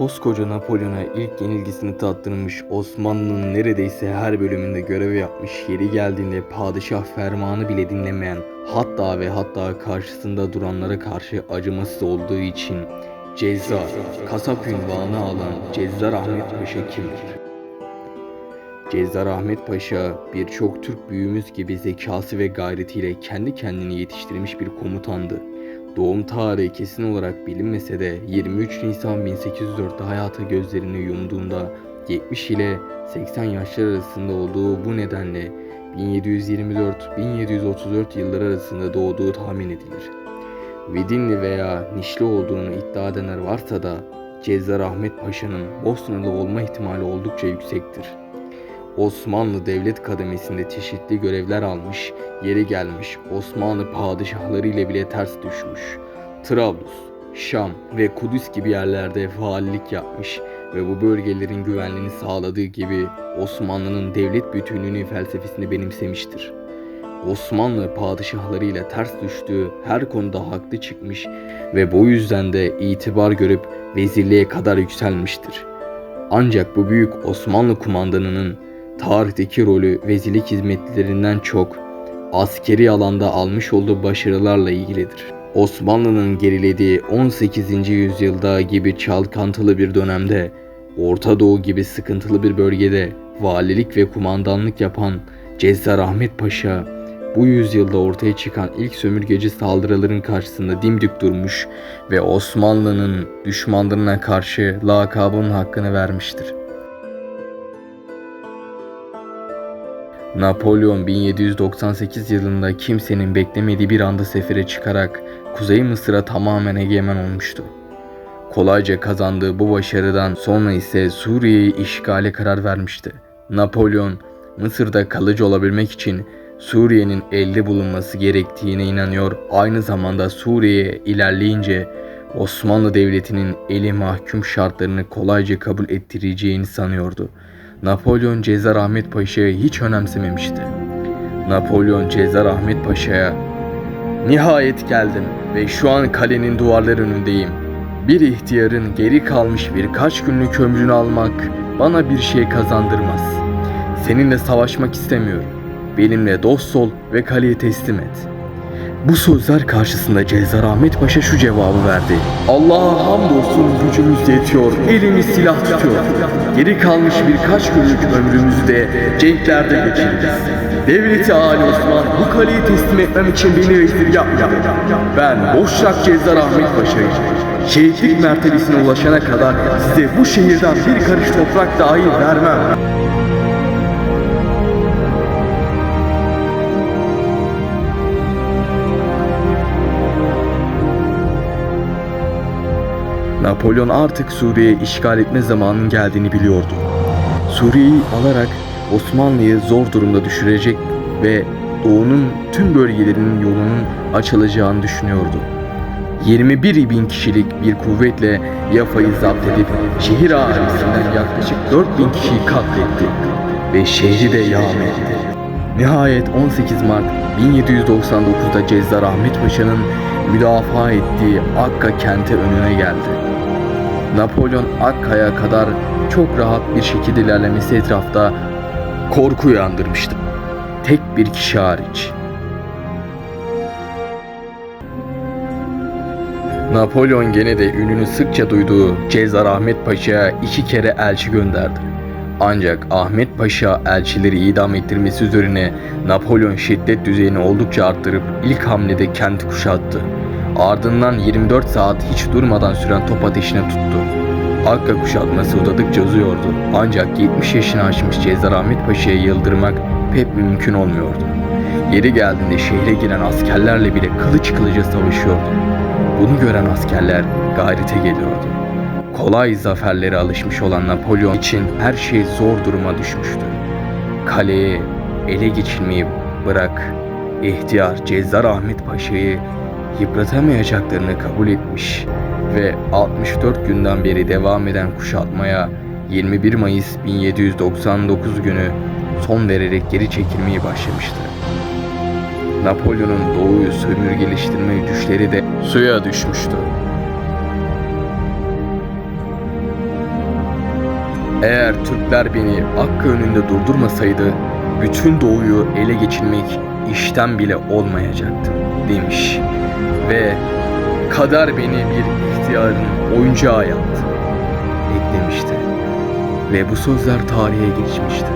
Koskoca Napolyon'a ilk yenilgisini tattırmış Osmanlı'nın neredeyse her bölümünde görev yapmış yeri geldiğinde padişah fermanı bile dinlemeyen hatta ve hatta karşısında duranlara karşı acımasız olduğu için Cezzar, kasap ünvanı alan Cezzar Ahmet Paşa kimdir? Cezzar Ahmet Paşa birçok Türk büyüğümüz gibi zekası ve gayretiyle kendi kendini yetiştirmiş bir komutandı. Doğum tarihi kesin olarak bilinmese de 23 Nisan 1804'te hayata gözlerini yumduğunda 70 ile 80 yaşlar arasında olduğu bu nedenle 1724-1734 yılları arasında doğduğu tahmin edilir. Vidinli veya Nişli olduğunu iddia edenler varsa da Cezzar Ahmet Paşa'nın Bosnalı olma ihtimali oldukça yüksektir. Osmanlı devlet kademesinde çeşitli görevler almış, yeri gelmiş Osmanlı padişahları ile bile ters düşmüş. Trablus, Şam ve Kudüs gibi yerlerde faalilik yapmış ve bu bölgelerin güvenliğini sağladığı gibi Osmanlı'nın devlet bütünlüğünü felsefesini benimsemiştir. Osmanlı padişahlarıyla ters düştüğü her konuda haklı çıkmış ve bu yüzden de itibar görüp vezirliğe kadar yükselmiştir. Ancak bu büyük Osmanlı kumandanının tarihteki rolü vezirlik hizmetlerinden çok askeri alanda almış olduğu başarılarla ilgilidir. Osmanlı'nın gerilediği 18. yüzyılda gibi çalkantılı bir dönemde, Orta Doğu gibi sıkıntılı bir bölgede valilik ve kumandanlık yapan Cezzar Ahmet Paşa, bu yüzyılda ortaya çıkan ilk sömürgeci saldırıların karşısında dimdik durmuş ve Osmanlı'nın düşmanlarına karşı lakabının hakkını vermiştir. Napolyon 1798 yılında kimsenin beklemediği bir anda sefere çıkarak Kuzey Mısır'a tamamen egemen olmuştu. Kolayca kazandığı bu başarıdan sonra ise Suriye'yi işgale karar vermişti. Napolyon, Mısır'da kalıcı olabilmek için Suriye'nin elde bulunması gerektiğine inanıyor. Aynı zamanda Suriye'ye ilerleyince Osmanlı Devleti'nin eli mahkum şartlarını kolayca kabul ettireceğini sanıyordu. Napolyon Cezar Ahmet Paşa'yı hiç önemsememişti. Napolyon Cezar Ahmet Paşa'ya Nihayet geldim ve şu an kalenin duvarları önündeyim. Bir ihtiyarın geri kalmış birkaç günlük ömrünü almak bana bir şey kazandırmaz. Seninle savaşmak istemiyorum. Benimle dost ol ve kaleyi teslim et. Bu sözler karşısında Cezar Ahmet Paşa şu cevabı verdi. Allah'a hamdolsun gücümüz yetiyor, elimiz silah tutuyor. Geri kalmış birkaç günlük ömrümüzü de cenklerde geçiririz. Devleti Ali Osman bu kaleyi teslim etmem için beni vezir yapma. Ben Boşnak Cezar Ahmet Paşa'yım. Şehitlik mertebesine ulaşana kadar size bu şehirden bir karış toprak dahi vermem. Napolyon artık Suriye'yi işgal etme zamanının geldiğini biliyordu. Suriye'yi alarak Osmanlı'yı zor durumda düşürecek ve Doğu'nun tüm bölgelerinin yolunun açılacağını düşünüyordu. 21 bin kişilik bir kuvvetle Yafa'yı zapt edip şehir ahalisinden yaklaşık 4 bin kişiyi katletti ve şehri de yağma etti. Nihayet 18 Mart 1799'da Cezzar Ahmet Paşa'nın müdafaa ettiği Akka kente önüne geldi. Napolyon Akka'ya kadar çok rahat bir şekilde ilerlemesi etrafta korku uyandırmıştı. Tek bir kişi hariç. Napolyon gene de ününü sıkça duyduğu Cezar Ahmet Paşa'ya iki kere elçi gönderdi. Ancak Ahmet Paşa elçileri idam ettirmesi üzerine Napolyon şiddet düzeyini oldukça arttırıp ilk hamlede kenti kuşattı. Ardından 24 saat hiç durmadan süren top ateşine tuttu. Akka kuşatması uzadıkça uzuyordu. Ancak 70 yaşını aşmış Cezar Ahmet Paşa'ya yıldırmak pek mümkün olmuyordu. Yeri geldiğinde şehre giren askerlerle bile kılıç kılıca savaşıyordu. Bunu gören askerler gayrete geliyordu. Kolay zaferlere alışmış olan Napolyon için her şey zor duruma düşmüştü. Kaleye ele geçirmeyi bırak, ihtiyar Cezzar Ahmet Paşa'yı yıpratamayacaklarını kabul etmiş ve 64 günden beri devam eden kuşatmaya 21 Mayıs 1799 günü son vererek geri çekilmeyi başlamıştı. Napolyon'un doğuyu sömürgeleştirme güçleri de suya düşmüştü. Eğer Türkler beni Hakkı önünde durdurmasaydı bütün doğuyu ele geçirmek işten bile olmayacaktı demiş. Ve kader beni bir ihtiyarın oyuncağı yaptı eklemişti. Ve bu sözler tarihe geçmişti.